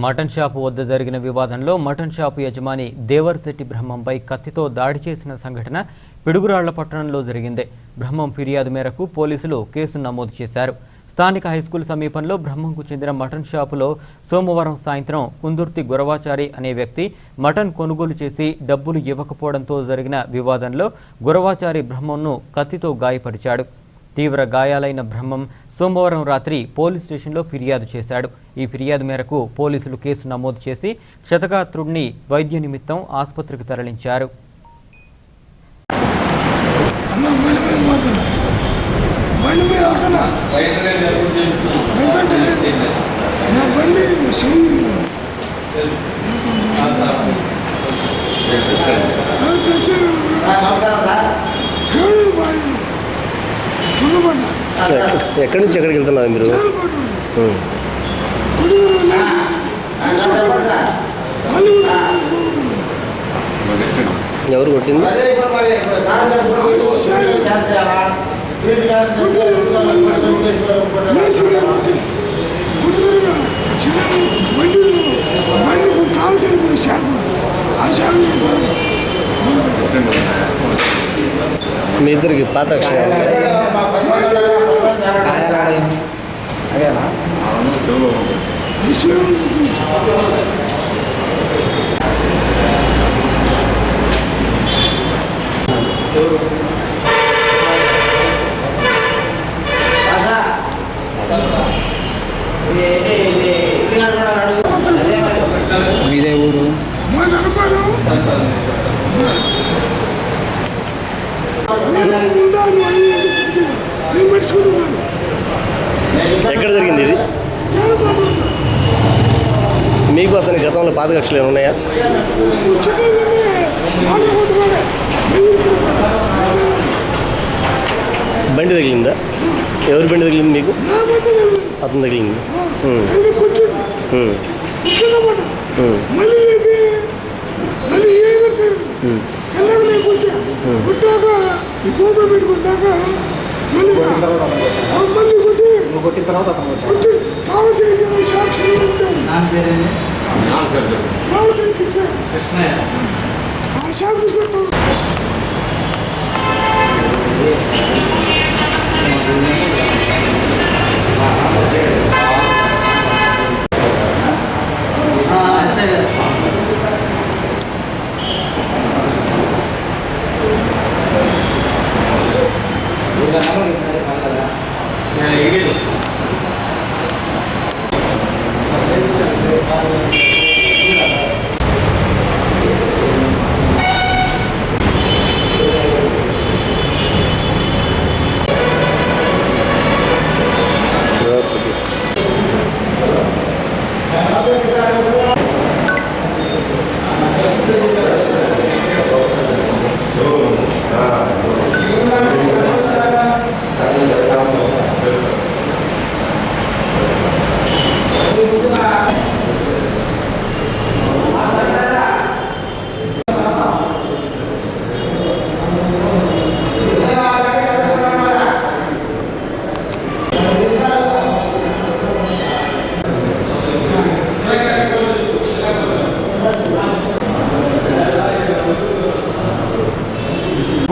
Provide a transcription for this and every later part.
Mutton shop వద్ద జరిగిన వివాదంలో మటన్ షాపు యజమాని దేవర్శెట్టి బ్రహ్మంపై కత్తితో దాడి చేసిన సంఘటన పిడుగురాళ్ళ పట్టణంలో జరిగింది. బ్రహ్మం ఫిర్యాదు మేరకు పోలీసులు కేసు నమోదు చేశారు. స్థానిక హైస్కూల్ సమీపంలో బ్రహ్మంకు చెందిన మటన్ షాపులో సోమవారం సాయంత్రం కుందుర్తి గురవాచారి అనే వ్యక్తి మటన్ కొనుగోలు చేసి డబ్బులు ఇవ్వకపోవడంతో జరిగిన వివాదంలో గురవాచారి బ్రహ్మంను కత్తితో గాయపరిచాడు. తీవ్ర గాయాలైన బ్రహ్మం సోమవారం రాత్రి పోలీస్ స్టేషన్లో ఫిర్యాదు చేశాడు. ఈ ఫిర్యాదు మేరకు పోలీసులు కేసు నమోదు చేసి క్షతగాత్రుడిని వైద్య నిమిత్తం ఆసుపత్రికి తరలించారు. బండి ఎక్కడి నుంచి ఎక్కడికి వెళ్తున్నారు మీరు? ఎవరు కొట్టింది? బండి ఆ మీ ఇద్దరికి పాత అక్షరాలు. మీదే ఊరు మా నడపాను ఉండాలి అని నేను పెట్టుకున్నాను ఎక్కడ జరిగింది ఇది గతంలో పాత కక్షలు ఏమైనా ఉన్నాయా? బండి తగిలిందా? ఎవరి బండి తగిలింది మీకు? అతను తగిలింది. కొట్టిన తర్వాత అతను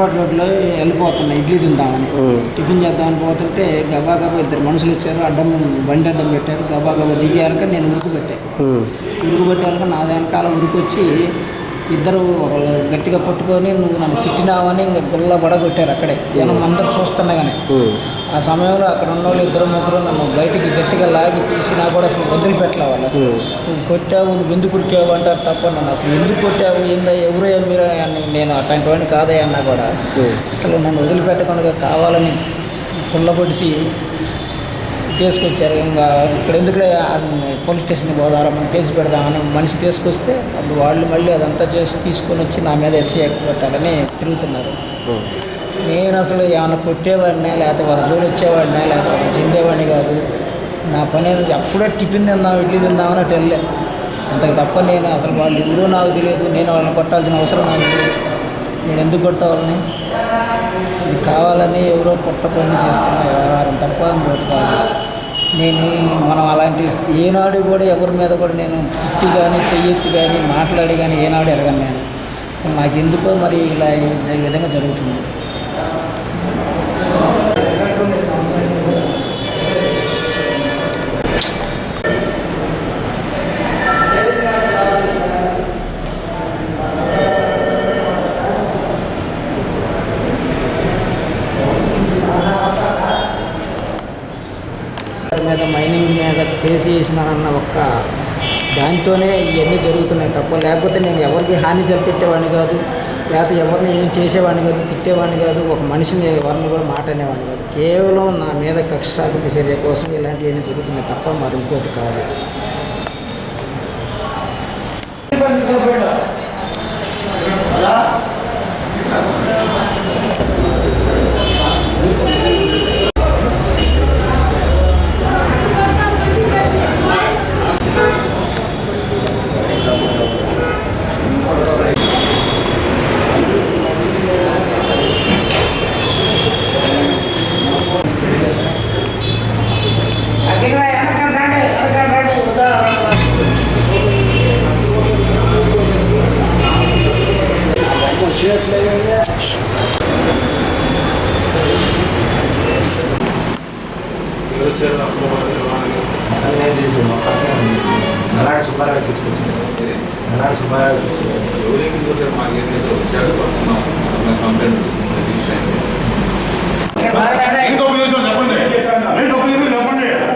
ఎయిర్పోర్ట్ రోడ్లో వెళ్ళిపోతున్నా ఇడ్లీ తిందామని. టిఫిన్ చేద్దామని పోతుంటే గబా గబా ఇద్దరు మనుషులు వచ్చారు అడ్డం బండి అడ్డం పెట్టారు గబా గబా దిగాక నేను ఉరుకు పెట్టాను. ఉరుకు పెట్టాక నా వెనకాల ఉరుకొచ్చి ఇద్దరు గట్టిగా పట్టుకొని నువ్వు నన్ను తిట్టినావని ఇంకా గుల్ల పడగొట్టారు అక్కడే. జనం అందరూ చూస్తుండగానే. ఉం. ఆ సమయంలో అక్కడ ఉన్న వాళ్ళు ఇద్దరు ముగ్గురు నన్ను బయటికి గట్టిగా లాగి తీసినా కూడా అసలు వదిలిపెట్టలే వాళ్ళు అసలు. నువ్వు కొట్టావు నువ్వు ఎందుకు కురికావు అంటారు తప్ప నన్ను అసలు ఎందుకు కొట్టావు ఏందా ఎవరు మీరు అని నేను అట్లాంటి వాడిని కాదయ్య అన్నా కూడా. అసలు నన్ను వదిలిపెట్టకుండా కావాలని పుల్లబొడిసి తీసుకొచ్చారు. ఇంకా ఇక్కడ ఎందుకులే పోలీస్ స్టేషన్కి పోదారా మనం కేసు పెడదామని మనిషి తీసుకొస్తే అప్పుడు వాళ్ళు మళ్ళీ అదంతా చేసి తీసుకొని వచ్చి నా మీద ఎస్సీ యాక్ట్ పెట్టాలని తిరుగుతున్నారు. నేను అసలు ఏమైనా కొట్టేవాడినా లేకపోతే వాళ్ళ జోలు వచ్చేవాడినా లేకపోతే చెందేవాడిని కాదు. నా పని అనేది అప్పుడే టిఫిన్ తిందాం ఇడ్లీ తిందామని అటు వెళ్ళే. అంతకు తప్ప నేను అసలు వాళ్ళు ఎవరో నాకు తెలియదు. నేను వాళ్ళని కొట్టాల్సిన అవసరం నాకు లేదు. నేను ఎందుకు కొడతా వాళ్ళని? ఇది కావాలని ఎవరో కొట్ట పని చేస్తున్న వ్యవహారం తప్ప ఇంకోటి కాదు. నేను మనం అలాంటి ఏనాడు కూడా ఎవరి మీద కూడా నేను తిట్టి కానీ చెయ్యెత్తి కానీ మాట్లాడి కానీ ఏనాడు ఎరగను నేను. నాకు ఎందుకో మరి ఇలా ఈ విధంగా జరుగుతుంది మీద మైనింగ్ మీద కేసు చేసినానన్న ఒక్క దాంతోనే ఇవన్నీ జరుగుతున్నాయి తప్ప లేకపోతే నేను ఎవరికి హాని జరిపెట్టేవాడిని కాదు లేకపోతే ఎవరిని ఏం చేసేవాడిని కాదు తిట్టేవాడిని కాదు ఒక మనిషిని ఎవరిని కూడా మాట్లాడేవాడిని కాదు. కేవలం నా మీద కక్ష సాధింపు చర్య కోసం ఇలాంటివన్నీ జరుగుతున్నాయి తప్ప మరి ఇంకోటి కాదు. నేను తీసుకున్నాను నల్లాడి సుబ్బారావు తీసుకొచ్చాను నల్లాడి సుబ్బారావు ఇంకో చెప్పండి ఇంకో చెప్పండి చెప్పండి